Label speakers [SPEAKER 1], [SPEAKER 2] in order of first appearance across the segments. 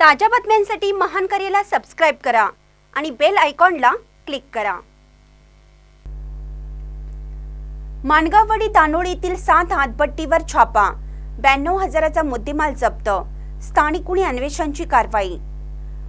[SPEAKER 1] ताज्या बातम्यांसाठी महान करेला सबस्क्राईब करा आणि बेल आयकॉनला क्लिक करा. माणगाववाडी येथील सात हातपट्टीवर छापा. ब्याण्णव हजाराचा मुद्देमाल जप्त. स्थानिक गुन्हे अन्वेषणची कारवाई.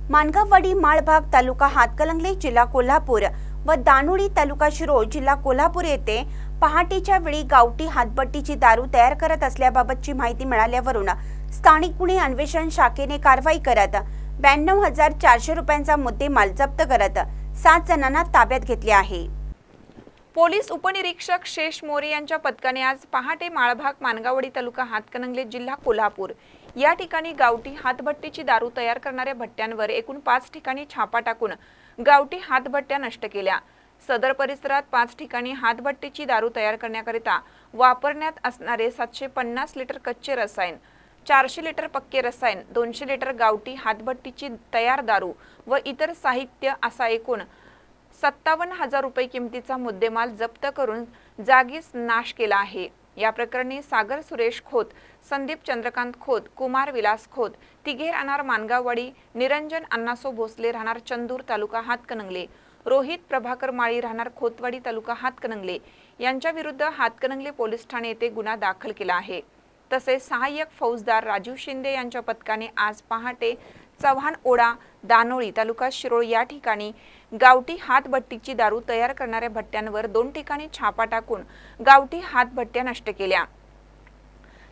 [SPEAKER 1] माणगाववाडी माळभाग तालुका हातकलंगले जिल्हा कोल्हापूर व दानोळी तालुका शिरोळ जिल्हा कोल्हापूर येथे पहाटेच्या वेळी गावठी हातबट्टीची दारू तयार करत असल्याबाबतची माहिती मिळाल्यावरून स्थानिक गुन्हे अन्वेषण शाखेने कारवाई करत ब्याण्णव हजार चारशे रुपयांचा मुद्देमाल जप्त करत सात जणांना ताब्यात घेतले आहे.
[SPEAKER 2] पोलीस उपनिरीक्षक शेष मोरे यांच्या पथकाने आज पहाटे माळभाग मानगावडी तालुका हातकणंगले जिल्हा कोल्हापूर या ठिकाणी गावठी हातभट्टीची दारू तयार करणाऱ्या भट्ट्यांवर एकूण पाच ठिकाणी छापा टाकून गावठी हातभट्ट्या नष्ट केल्या. सदर परिसरात पाच ठिकाणी हातभट्टीची दारू तयार करण्याकरिता वापरण्यात असणारे सातशे पन्नास लिटर कच्चे रसायन चारशे लिटर पक्के रसायन दोनशे लिटर गावठी हातभट्टीची तयार दारू व इतर साहित्य असा एकूण सत्तावन्न हजार रुपये किमतीचा मुद्देमाल जप्त करून जागीच नाश केला आहे. या प्रकरणी सागर सुरेश खोत संदीप चंद्रकांत खोत कुमार विलास खोत तिघे राहणार मानगाववाडी निरंजन अण्णासो भोसले राहणार चंदूर तालुका हातकणंगले रोहित प्रभाकर माळी राहणार खोतवाडी तालुका हातकणंगले. यांच्या विरुद्ध हातकणंगले पोलीस ठाणे येथे गुन्हा दाखल केला आहे. तसेच सहाय्यक फौजदार राजीव शिंदे यांच्या पथकाने आज पहाटे चव्हाण ओढा दानोळी तालुका शिरोळ या ठिकाणी गावठी हातभट्टीची दारू तयार करणाऱ्या भट्ट्यांवर दोन ठिकाणी छापा टाकून गावठी हातभट्ट्या नष्ट केल्या.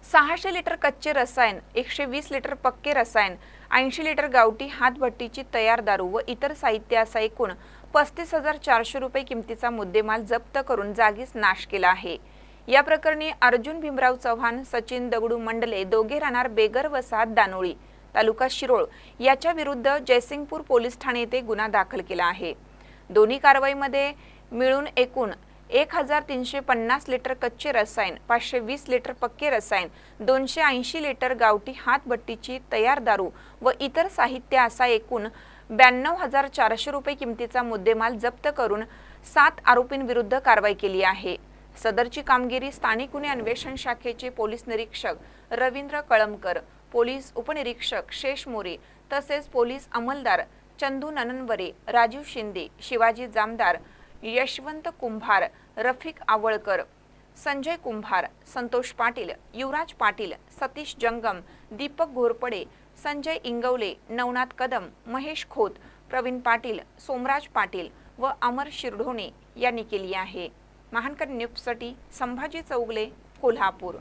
[SPEAKER 2] सहाशे लिटर कच्चे रसायन एकशे वीस लिटर पक्के रसायन ऐंशी लिटर गावठी हातभट्टीची तयार दारू व इतर साहित्य असा एकूण पस्तीस हजार चारशे रुपये किमतीचा मुद्देमाल जप्त करून जागीच नाश केला आहे. या प्रकरणी अर्जुन भीमराव चव्हाण सचिन दगडू मंडले दोघे राहणार बेगर वसाहत दानोळी. तालुका शिरोळ याच्या विरुद्ध जयसिंगपूर पोलीस ठाणे येथे गुन्हा दाखल केला आहे. दोन्ही कारवाईमध्ये मिळून एकूण एक हजार तीनशे पन्नास लिटर कच्चे रसायन पाचशे वीस लिटर पक्के रसायन दोनशे ऐंशी लिटर गावठी हातभट्टीची तयार दारू व इतर साहित्य असा एकूण ब्याण्णव हजार चारशे रुपये किमतीचा मुद्देमाल जप्त करून सात आरोपींविरुद्ध कारवाई केली आहे. सदरची कामगिरी स्थानिक गुन्हे अन्वेषण शाखेचे पोलीस निरीक्षक रवींद्र कळमकर पोलीस उपनिरीक्षक शेष मोरे तसेच पोलीस अंमलदार चंदू नननवरे राजीव शिंदे शिवाजी जामदार यशवंत कुंभार रफिक आवळकर संजय कुंभार संतोष पाटील युवराज पाटील सतीश जंगम दीपक घोरपडे संजय इंगवले नवनाथ कदम महेश खोत प्रवीण पाटील सोमराज पाटील व अमर शिरढोणे यांनी केली आहे. महानकर न्यूजसाठी संभाजी चौगले कोल्हापूर.